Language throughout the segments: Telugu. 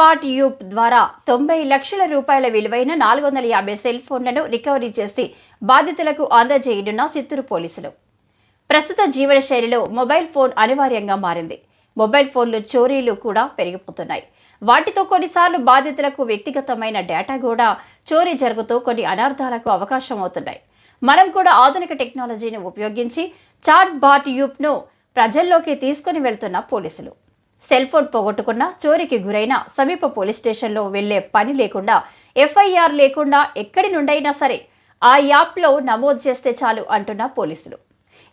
చాట్ యూప్ ద్వారా తొంభై లక్షల రూపాయల విలువైన నాలుగు వందల యాభై సెల్ ఫోన్లను రికవరీ చేసి బాధితులకు అందజేయనున్న చిత్తూరు పోలీసులు. ప్రస్తుత జీవన శైలిలో మొబైల్ ఫోన్ అనివార్యంగా మారింది. మొబైల్ ఫోన్లు చోరీలు కూడా పెరిగిపోతున్నాయి. వాటితో కొన్నిసార్లు బాధితులకు వ్యక్తిగతమైన డేటా కూడా చోరీ జరుగుతూ కొన్ని అనర్థాలకు అవకాశం అవుతున్నాయి. మనం కూడా ఆధునిక టెక్నాలజీని ఉపయోగించి చాట్ బాట్ యూప్ను ప్రజల్లోకి తీసుకుని వెళ్తున్న పోలీసులు. సెల్ ఫోన్ పోగొట్టుకున్న చోరీకి గురైన సమీప పోలీస్ స్టేషన్లో వెళ్ళే పని లేకుండా ఎఫ్ఐఆర్ లేకుండా ఎక్కడి నుండైనా సరే ఆ యాప్లో నమోదు చేస్తే చాలు అంటున్న పోలీసులు.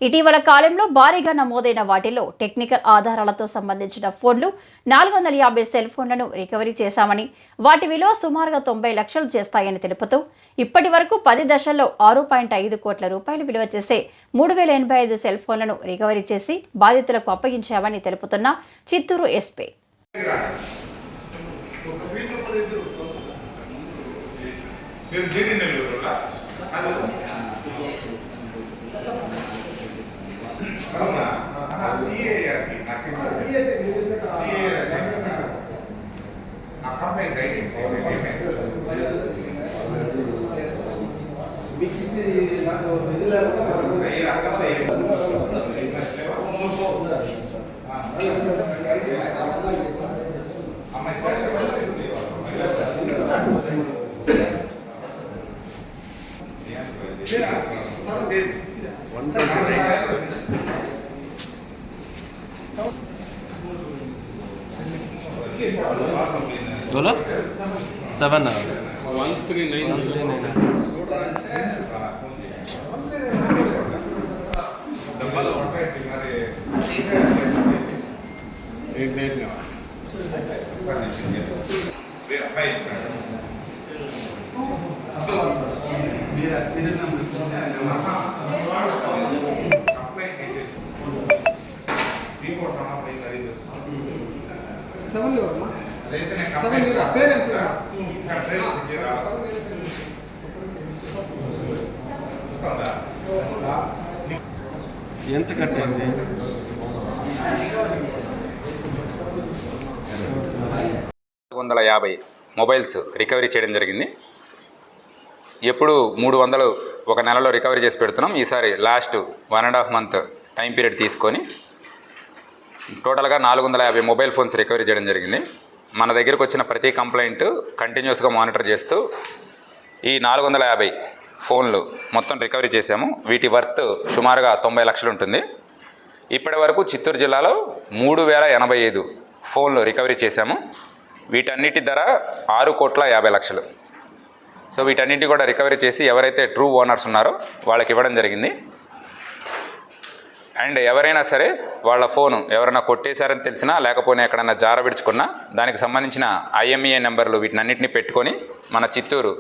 ఇటీవల కాలంలో భారీగా నమోదైన వాటిలో టెక్నికల్ ఆధారాలతో సంబంధించిన ఫోన్లు నాలుగు వందల యాభై సెల్ ఫోన్లను రికవరీ చేశామని వాటి విలువ సుమారుగా తొంభై లక్షలు చేస్తాయని తెలుపుతూ ఇప్పటి వరకు పది దశల్లో ఆరు పాయింట్ ఐదు కోట్ల రూపాయలు విలువ చేసే మూడు వేల ఎనభై ఐదు సెల్ ఫోన్లను రికవరీ చేసి బాధితులకు అప్పగించామని తెలుపుతున్న చిత్తూరు ఎస్పీ. మీరు జీడీ నెల్లూరు అవునా సిఏఆర్కి నాకు ఆ కంప్లైంట్ எவ்வளோ seven one three nine one three nine apply చేసేసి రిపోర్ట్ అప్లై సెవెన్ లేవమ్మా సెవెన్ పేరెంట్ ఎంత కట్ అయింది వందల యాభై మొబైల్స్ రికవరీ చేయడం జరిగింది. ఎప్పుడు మూడు వందలు ఒక నెలలో రికవరీ చేసి పెడుతున్నాం. ఈసారి last one and half month time period తీసుకొని టోటల్గా నాలుగు వందల యాభై మొబైల్ ఫోన్స్ రికవరీ చేయడం జరిగింది. మన దగ్గరకు వచ్చిన ప్రతి కంప్లైంట్ కంటిన్యూస్గా మానిటర్ చేస్తూ ఈ నాలుగు వందల యాభై ఫోన్లు మొత్తం రికవరీ చేశాము. వీటి వర్త్ సుమారుగా తొంభై లక్షలు ఉంటుంది. ఇప్పటి వరకు చిత్తూరు జిల్లాలో మూడు వేల ఎనభై ఐదు ఫోన్లు రికవరీ చేశాము. వీటన్నిటి ధర ఆరు కోట్ల యాభై లక్షలు. సో వీటన్నిటి కూడా రికవరీ చేసి ఎవరైతే ట్రూ ఓనర్స్ ఉన్నారో వాళ్ళకి ఇవ్వడం జరిగింది. అండ్ ఎవరైనా సరే వాళ్ళ ఫోను ఎవరైనా కొట్టేశారని తెలిసినా లేకపోతే ఎక్కడైనా జార విడుచుకున్నా దానికి సంబంధించిన ఐఎంఈఏ నెంబర్లు వీటినన్నింటినీ పెట్టుకొని మన చిత్తూరు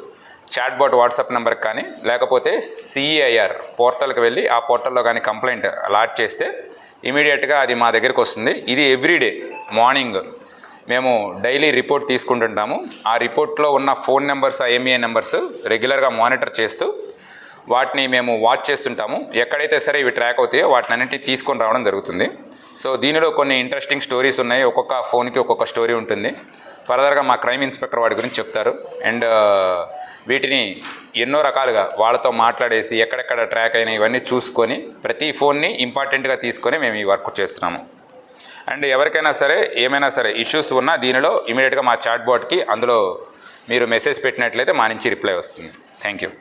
చాట్బాట్ వాట్సాప్ నెంబర్కి కానీ లేకపోతే సిఐఆర్ పోర్టల్కి వెళ్ళి ఆ పోర్టల్లో కానీ కంప్లైంట్ లాట్ చేస్తే ఇమీడియట్గా అది మా దగ్గరికి వస్తుంది. ఇది ఎవ్రీడే మార్నింగ్. మేము డైలీ రిపోర్ట్ తీసుకుంటుంటాము. ఆ రిపోర్ట్లో ఉన్న ఫోన్ నెంబర్స్ ఐఎంఏ నెంబర్స్ రెగ్యులర్గా మానిటర్ చేస్తూ వాటిని మేము వాచ్ చేస్తుంటాము. ఎక్కడైతే సరే ఇవి ట్రాక్ అవుతాయో వాటిని అన్నింటినీ తీసుకొని రావడం జరుగుతుంది. సో దీనిలో కొన్ని ఇంట్రెస్టింగ్ స్టోరీస్ ఉన్నాయి. ఒక్కొక్క ఫోన్కి ఒక్కొక్క స్టోరీ ఉంటుంది. ఫర్దర్గా మా క్రైమ్ ఇన్స్పెక్టర్ వాటి గురించి చెప్తారు. అండ్ uh, వీటిని ఎన్నో రకాలుగా వాళ్ళతో మాట్లాడేసి ఎక్కడెక్కడ ట్రాక్ అయినా ఇవన్నీ చూసుకొని ప్రతి ఫోన్ని ఇంపార్టెంట్గా తీసుకొని మేము ఈ వర్క్ చేస్తున్నాము. అండ్ ఎవరికైనా సరే ఏమైనా సరే ఇష్యూస్ ఉన్నా దీనిలో ఇమీడియట్గా మా చాట్ అందులో మీరు మెసేజ్ పెట్టినట్లయితే మా నుంచి రిప్లై వస్తుంది. Thank you